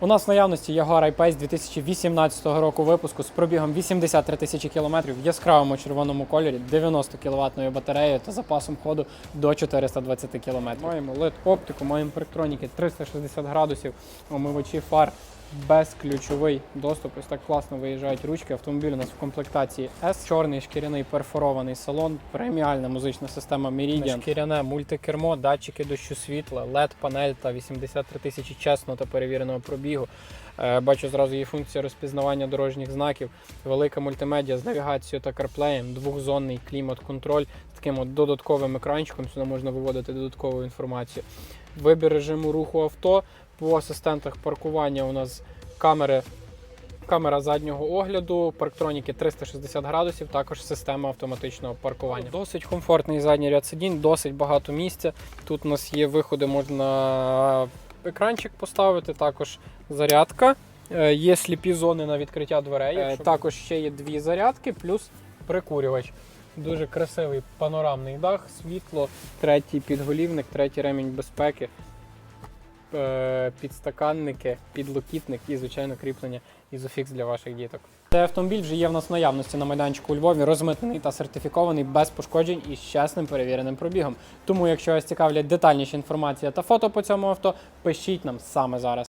У нас в наявності Jaguar I-Pace 2018 року випуску з пробігом 83 тисячі кілометрів в яскравому червоному кольорі, 90 кВт батареєю та запасом ходу до 420 км. Маємо LED оптику, маємо парктроніки 360 градусів, омивачі фар, безключовий доступ. Ось так класно виїжджають ручки. Автомобіль у нас в комплектації S, чорний шкіряний перфорований салон, преміальна музична система Meridian, шкіряне мультикермо, датчики дощу світла, LED панель та 83 тисячі чесного та перевіреного пробігу. Е, Бачу зразу є функція розпізнавання дорожніх знаків, велика мультимедіа з навігацією та карплеєм, двохзонний клімат-контроль з таким от додатковим екранчиком. Сюди можна виводити додаткову інформацію. Вибір режиму руху авто. По асистентах паркування у нас камери. Камера заднього огляду, парктроніки 360 градусів, також система автоматичного паркування. Досить комфортний задній ряд сидінь, досить багато місця. Тут у нас є виходи, можна екранчик поставити, також зарядка. Е, Є сліпі зони на відкриття дверей. Е, Також ще є дві зарядки, плюс прикурювач. Дуже красивий панорамний дах, світло, третій підголівник, третій ремінь безпеки, е, підстаканники, підлокітник і, звичайно, кріплення ізофікс для ваших діток. Цей автомобіль вже є в нас в наявності на майданчику у Львові, розмитнений та сертифікований без пошкоджень і з чесним перевіреним пробігом. Тому, якщо вас цікавлять детальніші інформація та фото по цьому авто, пишіть нам саме зараз.